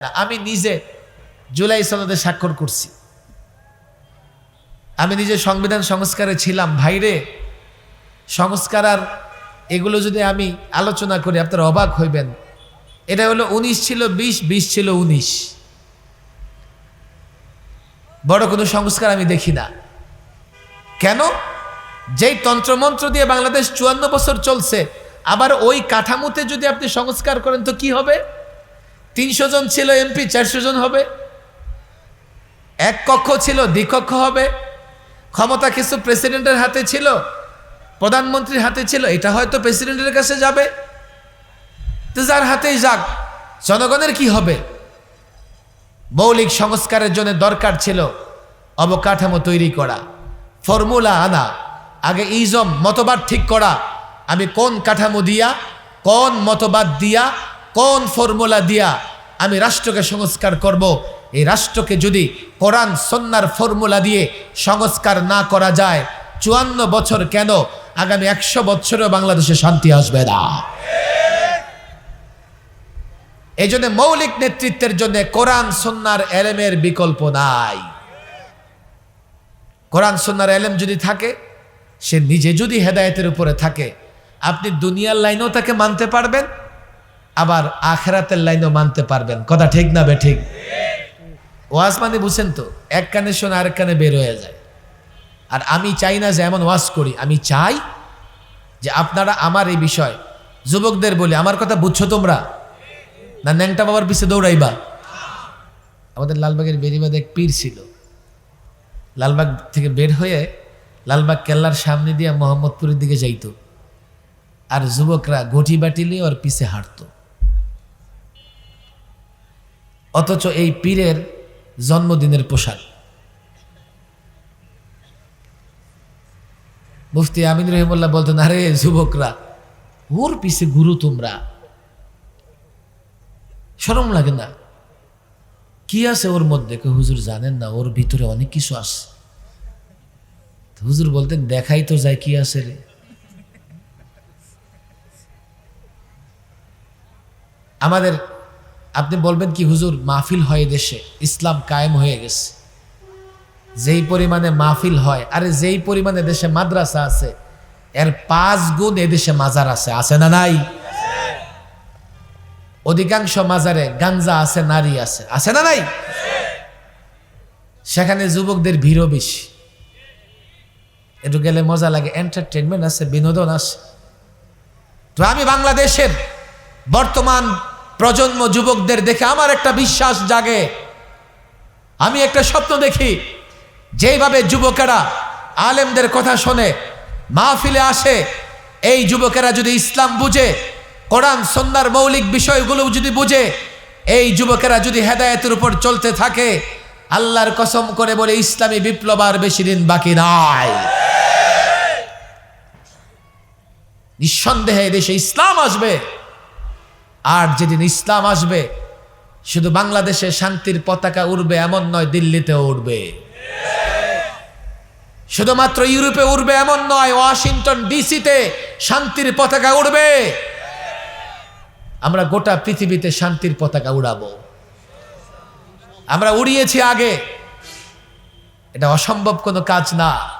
আমি নিজে জুলাই সনদে স্বাক্ষর করছি। আমি নিজে সংবিধান সংস্কারে ছিলাম। ভাইরে, সংস্কার আর এগুলো যদি আমি আলোচনা করি, আপনারা অবাক হইবেন। এটা হলো উনিশ ছিল বিশ বিশ ছিল উনিশ। বড় কোনো সংস্কার আমি দেখি না। কেন? যেই তন্ত্রমন্ত্র দিয়ে বাংলাদেশ চুয়ান্ন বছর চলছে, আবার ওই কাঠামোতে যদি আপনি সংস্কার করেন তো কি হবে? তিনশো জন ছিল এমপি চারশো জন হবে। এক কক্ষ ছিল দ্বিকক্ষ হবে। ক্ষমতা কিছু প্রেসিডেন্টের হাতে ছিল, প্রধানমন্ত্রীর হাতে ছিল, এটা হয়তো প্রেসিডেন্টের কাছে যাবে। তো যার হাতেই যাক, জনগণের কি হবে? মৌলিক সংস্কারের জন্য দরকার ছিল অবকাঠামো তৈরি করা, ফর্মুলা আনা, আগে ইজম, মতবাদ ঠিক করা, আমি কোন কাঠামো দিয়া, কোন মতবাদ দিয়া, কোন ফর্মুলা দিয়া আমি রাষ্ট্রকে সংস্কার করব। এই রাষ্ট্রকে যদি কোরআন সন্ন্যার ফর্মুলা দিয়ে সংস্কার না করা যায়, চুয়ান্ন বছর কেন? আগামী একশো বছরেও বাংলাদেশে শান্তি আসবে না। এই জন্য মৌলিক নেতৃত্বের জন্য কোরআন সন্ন্যার এলেমের বিকল্প নাই। কোরআন সন্ন্যার এলেম যদি থাকে, সে নিজে যদি হেদায়েতের উপরে থাকে, আপনি দুনিয়ার লাইনেও তাকে মানতে পারবেন আবার আখেরাতের লাইনেও মানতে পারবেন। কথা ঠিক না বে ঠিক? ওয়াজ মানে বুঝছেন তো, এক কানে শোনে আরেক কানে বের হয়ে যায়। আর আমি চাই না যে এমন ওয়াজ করি, আমি চাই যে আপনারা আমার এই বিষয়, যুবকদের বলি, আমার কথা বুঝছ তোমরা? না ন্যাংটা বাবার পিছে দৌড়াইবা? আমাদের লালবাগের বেরিবাদ এক পীর ছিল। লালবাগ থেকে বের হয়ে লালবাগ কেল্লার সামনে দিয়ে মোহাম্মদপুরের দিকে যাইতো। আর যুবকরা গঠি বাটিলে ওর পিছে হাঁটতো। অথচ এই পীরের জন্মদিনের পোশাক। মুফতি আমিন রহিমুল্লাহ বলতেন, আরে যুবকরা, ওর পিছে গুরু তোমরা। সরম লাগে না। কি আছে ওর মধ্যে? কেউ হুজুর জানেন না, ওর ভিতরে অনেক কিছু আছে। হুজুর বলতেন, দেখাই তো যায় কি আছে রে। আমাদের আপনি বলবেন কি, হুজুর, মাহফিল হয় দেশে ইসলাম কায়েম হয়ে গেছে। যেই পরিমাণে মাহফিল হয়, আরে যেই পরিমাণে দেশে মাদ্রাসা আছে, এর পাঁচ গুণ এদেশে মাজার আছে আছে না নাই? অধিকাংশ মাজারে গাঞ্জা আছে, নারী আছে আছে না নাই? সেখানে যুবকদের ভিড়ও বেশি। একটু গেলে মজা লাগে এন্টারটেনমেন্ট আছে, বিনোদন আছে। তো আমি বাংলাদেশের বর্তমান প্রজন্ম যুবকদের দেখে আমার একটা বিশ্বাস জাগে। আমি একটা স্বপ্ন দেখি, যেইভাবে যুবকেরা, আলেমদের কথা শোনে, মাহফিলে আসে, এই যুবকেরা যদি ইসলাম বুঝে, কোরআন সন্ন্যার মৌলিক বিষয়গুলো যদি বুঝে, এই যুবকেরা যদি হেদায়েতের উপর চলতে থাকে, আল্লাহর কসম করে বলে ইসলামী বিপ্লব আর বেশি দিন বাকি নাই। নিঃসন্দেহে দেশে ইসলাম আসবে। আর যেদিন ইসলাম আসবে, শুধু বাংলাদেশে শান্তির পতাকা উড়বে এমন নয়, দিল্লিতেও উড়বে। শুধুমাত্র ইউরোপে উড়বে এমন নয়, ওয়াশিংটন ডিসিতে শান্তির পতাকা উড়বে। আমরা গোটা পৃথিবীতে শান্তির পতাকা উড়াবো। আমরা উড়িয়েছি আগে। এটা অসম্ভব কোনো কাজ না।